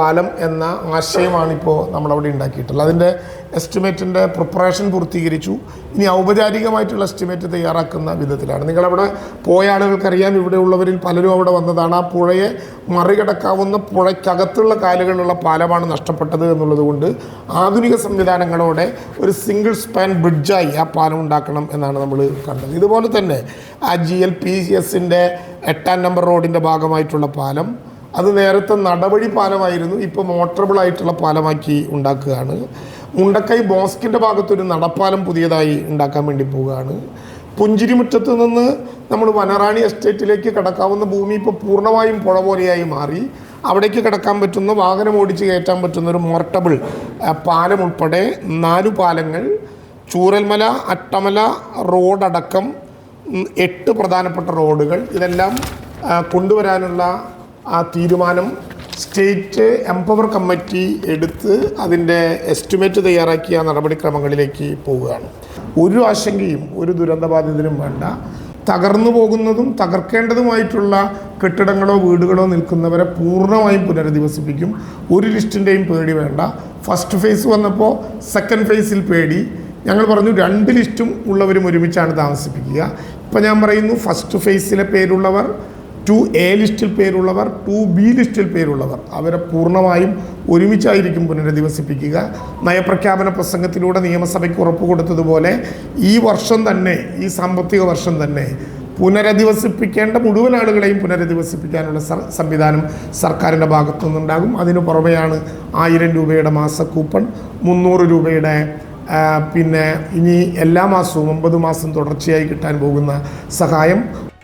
പാലം എന്ന ആശയമാണ് ഇപ്പോൾ നമ്മളവിടെ ഉണ്ടാക്കിയിട്ടുള്ളത്. അതിന്റെ എസ്റ്റിമേറ്റിന്റെ പ്രിപ്പറേഷൻ പൂർത്തീകരിച്ചു. ഇനി ഔപചാരികമായിട്ടുള്ള എസ്റ്റിമേറ്റ് തയ്യാറാക്കുന്ന വിധത്തിലാണ്. നിങ്ങളവിടെ പോയ ആളുകൾക്കറിയാം ഇവിടെ ഉള്ളവരിൽ പലരും അവിടെ വന്നതാണ്. ആ പുഴയെ മറികടക്കാവുന്ന പുഴയ്ക്കകത്തുള്ള കാലുകളുള്ള പാലമാണ് നഷ്ടപ്പെട്ടത് എന്നുള്ളത് കൊണ്ട് ആധുനിക സംവിധാനങ്ങളോടെ ഒരു സിംഗിൾ സ്പാൻ ബ്രിഡ്ജായി ആ പാലം ഉണ്ടാക്കണം എന്നാണ് നമ്മൾ കണ്ടത്. ഇതുപോലെ തന്നെ ആ ജി എൽ പി എസിന്റെ എട്ടാം നമ്പർ റോഡിന്റെ ഭാഗമായിട്ടുള്ള പാലം അത് നേരത്തെ നടപടി പാലമായിരുന്നു. ഇപ്പോൾ മോട്ടറബിൾ ആയിട്ടുള്ള പാലമാക്കി ഉണ്ടാക്കുകയാണ്. മുണ്ടക്കൈ ബോസ്കിന്റെ ഭാഗത്തൊരു നടപ്പാലം പുതിയതായി ഉണ്ടാക്കാൻ വേണ്ടി പോവുകയാണ്. പുഞ്ചിരിമുറ്റത്ത് നിന്ന് നമ്മൾ വനറാണി എസ്റ്റേറ്റിലേക്ക് കിടക്കാവുന്ന ഭൂമി ഇപ്പോൾ പൂർണമായും പുഴ പോലെയായി മാറി. അവിടേക്ക് കിടക്കാൻ പറ്റുന്ന വാഹനം ഓടിച്ച് കയറ്റാൻ പറ്റുന്ന ഒരു മോർട്ടബിൾ പാലം ഉൾപ്പെടെ നാലു പാലങ്ങൾ ചൂരൽമല അട്ടമല റോഡടക്കം എട്ട് പ്രധാനപ്പെട്ട റോഡുകൾ. ഇതെല്ലാം കൊണ്ടുവരാനുള്ള ആ തീരുമാനം സ്റ്റേറ്റ് എംപവർ കമ്മിറ്റി എടുത്ത് അതിന്റെ എസ്റ്റിമേറ്റ് തയ്യാറാക്കിയ നടപടിക്രമങ്ങളിലേക്ക് പോവുകയാണ്. ഒരു ആശങ്കയും ഒരു ദുരന്തബാധിതനും വേണ്ട. തകർന്നു പോകുന്നതും തകർക്കേണ്ടതുമായിട്ടുള്ള കെട്ടിടങ്ങളോ വീടുകളോ നിൽക്കുന്നവരെ പൂർണമായും പുനരധിവസിപ്പിക്കും. ഒരു ലിസ്റ്റിന്റെയും പേടി വേണ്ട. ഫസ്റ്റ് ഫേസ് വന്നപ്പോൾ സെക്കൻഡ് ഫേസിൽ പേടി. ഞങ്ങൾ പറഞ്ഞു രണ്ട് ലിസ്റ്റും ഉള്ളവരും ഒരുമിച്ചാണ് താമസിപ്പിക്കുക. ഇപ്പം ഞാൻ പറയുന്നു ഫസ്റ്റ് ഫേസിലെ പേരുള്ളവർ ടു എ ലിസ്റ്റിൽ പേരുള്ളവർ ടു ബി ലിസ്റ്റിൽ പേരുള്ളവർ. അവരെ പൂർണമായും ഒരുമിച്ചായിരിക്കും പുനരധിവസിപ്പിക്കുക. നയപ്രഖ്യാപന പ്രസംഗത്തിലൂടെ നിയമസഭയ്ക്ക് ഉറപ്പ് കൊടുത്തതുപോലെ ഈ വർഷം തന്നെ ഈ സാമ്പത്തിക വർഷം തന്നെ പുനരധിവസിപ്പിക്കേണ്ട മുഴുവൻ ആളുകളെയും പുനരധിവസിപ്പിക്കാനുള്ള സംവിധാനം സർക്കാരിന്റെ ഭാഗത്തു നിന്നുണ്ടാകും അതിനു പുറമെയാണ് ആയിരം രൂപയുടെ മാസ കൂപ്പൺ മുന്നൂറ് രൂപയുടെ പിന്നെ ഇനി എല്ലാ മാസവും ഒമ്പത് മാസം തുടർച്ചയായി കിട്ടാൻ പോകുന്ന സഹായം.